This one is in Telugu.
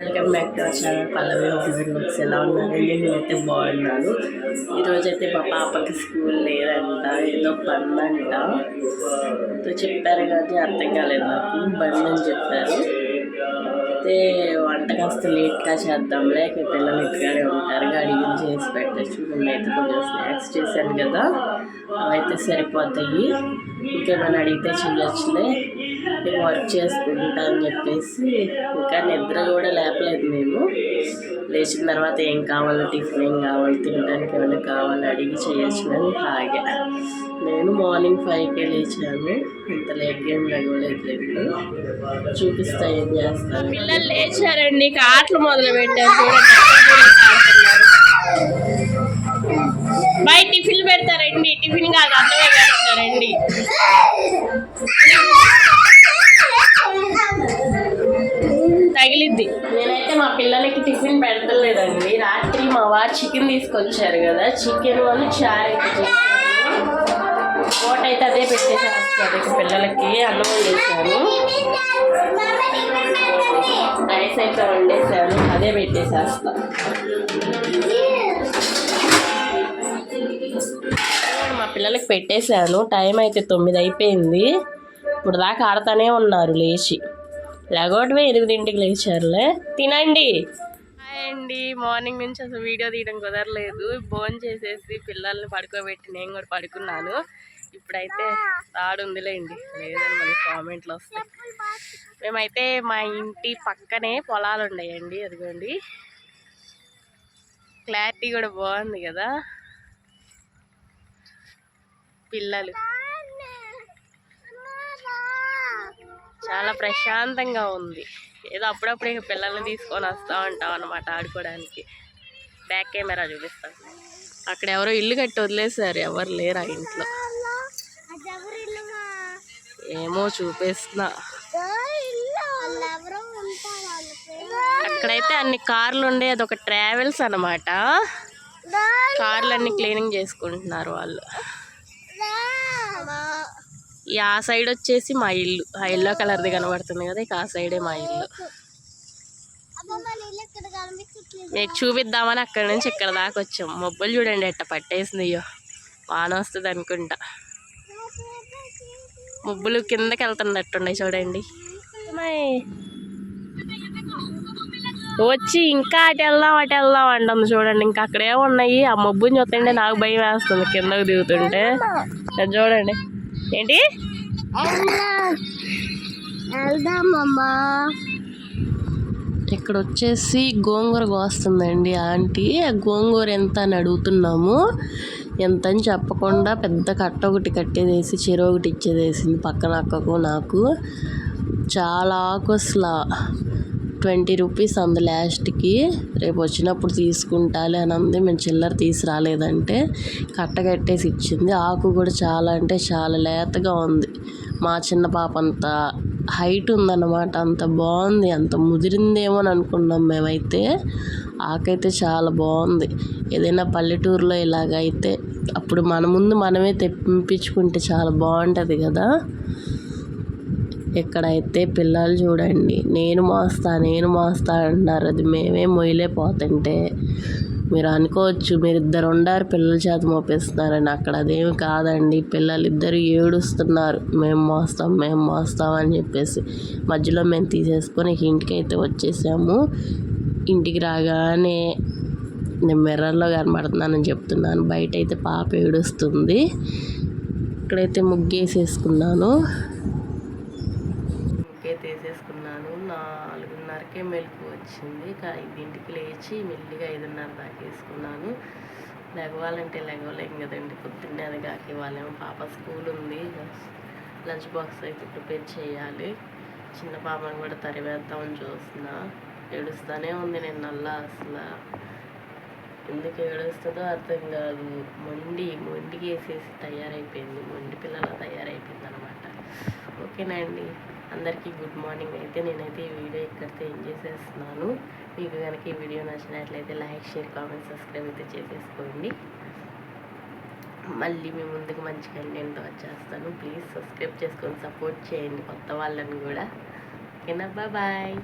Welcome back to our channel. Pallavi home books ఎలా ఉన్నారండి నేనైతే బాగున్నాను. ఈరోజైతే మా పాపకి స్కూల్ లేదంట ఏదో బంద్ అంట చెప్పారు కానీ అర్థం కాలేదు నాకు. బంద్ అని చెప్పారు. అయితే వంట కాస్త లేట్గా చేద్దాంలే ఇక పిల్లలు ఇక్కడే ఉంటారు. అడిగి చేసి పెట్టచ్చు. నేనైతే కొంచెం స్నాక్స్ చేశాను కదా అవైతే సరిపోతాయి. ఇంకేమైనా అడిగితే చేయొచ్చులే నేను వర్క్ చేసుకుంటా అని చెప్పేసి. ఇంకా నిద్ర కూడా లేపలేదు మేము. లేచిన తర్వాత ఏం కావాలో టిఫిన్ ఏం కావాలి తినడానికి ఏమైనా కావాలో అడిగి చేయొచ్చు అని నేను మార్నింగ్ ఫైవ్కే లేచాను. ఇంత లేట్గా ఏం లేవలేదు లేదు చూపిస్తా ఏం చేస్తాను. పిల్లలు లేచారండి. ఇక ఆటలు మొదలు పెట్టారు. బయట టిఫిన్ పెడతారండి. టిఫిన్ కాదు అన్నమే పెడతారండి. తగిలిద్ది. నేనైతే మా పిల్లలకి టిఫిన్ పెడతలేదండి. రాత్రి మా వారు చికెన్ తీసుకొచ్చారు కదా చికెన్ వాళ్ళు చారు అయితే కోట అయితే అదే పెట్టేసారు పిల్లలకి అన్నం వండేసాను రైస్ అయితే వండేసాను అదే పెట్టేసేస్తా మా పిల్లలకి పెట్టేశాను టైం అయితే తొమ్మిది అయిపోయింది. ఇప్పుడు దాకా ఆడుతూనే ఉన్నారు లేచి. లేకపోతే ఎనిమిదింటికి లేచారులే. తినండి. అండి మార్నింగ్ నుంచి అసలు వీడియో తీయడం కుదరలేదు. ఫోన్ చేసేసి పిల్లల్ని పడుకోబెట్టి నేను కూడా పడుకున్నాను. ఇప్పుడైతే తాడు ఉందిలేండి లేదని మళ్ళీ కామెంట్లు వస్తాయి. మేమైతే మా ఇంటి పక్కనే పొలాలు ఉన్నాయండి అదిగోండి. క్లారిటీ కూడా బాగుంది కదా. పిల్లలు. చాలా ప్రశాంతంగా ఉంది. ఏదో అప్పుడప్పుడు ఇక పిల్లల్ని తీసుకొని వస్తూ ఉంటాం అనమాట ఆడుకోవడానికి బ్యాక్ కెమెరా చూపిస్తాను. అక్కడ ఎవరో ఇల్లు కట్టి వదిలేసారు ఎవరు లేరు ఆ ఇంట్లో. ఏమో చూపిస్తున్నా. అక్కడైతే అన్ని కార్లు ఉండే అది ఒక ట్రావెల్స్ అనమాట కార్లన్నీ క్లీనింగ్ చేసుకుంటున్నారు వాళ్ళు. ఈ ఆ సైడ్ వచ్చేసి మా ఇల్లు. ఆ ఎల్లో కలర్ది కనబడుతుంది కదా ఇక ఆ సైడే మా ఇల్లు. మీకు చూపిద్దామని అక్కడ నుంచి ఇక్కడ దాకా వచ్చాం మొబ్బులు చూడండి. ఎట్ట పట్టేసింది అయ్యో వాన వస్తుంది అనుకుంటా ముబ్బులు కిందకి వెళ్తున్నట్టున్నాయి చూడండి? వచ్చి ఇంకా అటు వెళ్దాం అటు వెళ్దాం అంటుంది చూడండి. ఇంకా అక్కడే ఉన్నాయి. ఆ మబ్బుని చూస్తుంటే నాకు భయం వేస్తుంది కిందకు దిగుతుంటే. చూడండి. ఏంటి? ఇక్కడ వచ్చేసి గోంగూర కోస్తుందండి ఆంటీ. ఆ గోంగూర ఎంత అని అడుగుతున్నాము. ఎంత అని చెప్పకుండా పెద్ద కట్ట ఒకటి కట్టేదేసి చెరు ఒకటి ఇచ్చేదేసింది పక్కన అక్కకు నాకు. చాలా ఆకు అసలు ట్వంటీ రూపీస్ అంది లాస్ట్కి. రేపు వచ్చినప్పుడు తీసుకుంటాలే అని అంది మేము చిల్లర తీసుకురాలేదంటే రాలేదంటే కట్ట కట్టేసి ఇచ్చింది. ఆకు కూడా చాలా అంటే చాలా లేతగా ఉంది. మా చిన్న పాప అంత హైట్ ఉందన్నమాట. అంత బాగుంది. అంత ముదిరిందేమో అని అనుకున్నాం మేమైతే. ఆకైతే చాలా బాగుంది. ఏదైనా పల్లెటూరులో ఇలాగైతే అప్పుడు మన ముందు మనమే తెప్పించుకుంటే చాలా బాగుంటుంది కదా. ఇక్కడైతే పిల్లలు చూడండి నేను మోస్తా నేను మోస్తా అంటున్నారు. అది మేమే మొయ్యలేకపోతుంటే మీరు అనుకోవచ్చు మీరు ఇద్దరు ఉండారు పిల్లల చేత మోపిస్తున్నారని. అక్కడ అదేమి కాదండి పిల్లలు ఇద్దరు ఏడుస్తున్నారు. మేము మోస్తాం మేము మోస్తాం అని చెప్పేసి. మధ్యలో మేము తీసేసుకొని ఇంటికి అయితే వచ్చేసాము. ఇంటికి రాగానే నేను మిర్రర్లో కనబడుతున్నానని చెప్తున్నాను. బయట అయితే పాప ఏడుస్తుంది. ఇక్కడైతే ముగ్గేసేసుకున్నాను. ముగ్గైతే నాలుగున్నరకే మెలకు వచ్చింది. ఐదింటికి లేచి మెల్లిగా ఐదున్నర దాకా వేసుకున్నాను. లెగవాలంటే లెగవలేం కదండి. పొద్దున్నే అది కాకి వాళ్ళేమో పాప స్కూల్ ఉంది లంచ్ బాక్స్ అయితే ప్రిపేర్ చేయాలి. చిన్న పాపను కూడా తరివేద్దామని చూస్తున్నా. ఏడుస్తూనే ఉంది నేను నల్లా అసలు. ఎందుకు ఏడుస్తుందో అర్థం కాదు. మొండి మొండికి వేసేసి తయారైపోయింది. మొండి పిల్లల తయారైపోయింది అనమాట ఓకేనండి అందరికీ గుడ్ మార్నింగ్. అయితే నేనైతే ఈ వీడియో ఇక్కడితో ఏం చేసేస్తున్నాను. మీకు కనుక ఈ వీడియో నచ్చినట్లయితే లైక్ షేర్ కామెంట్ సబ్స్క్రైబ్ అయితే చేసేసుకోండి. మళ్ళీ మీ ముందుకు మంచి కంటెంట్ వచ్చేస్తాను. ప్లీజ్ సబ్స్క్రైబ్ చేసుకొని సపోర్ట్ చేయండి కొత్త వాళ్ళని కూడా. ఓకేనా? బాయ్.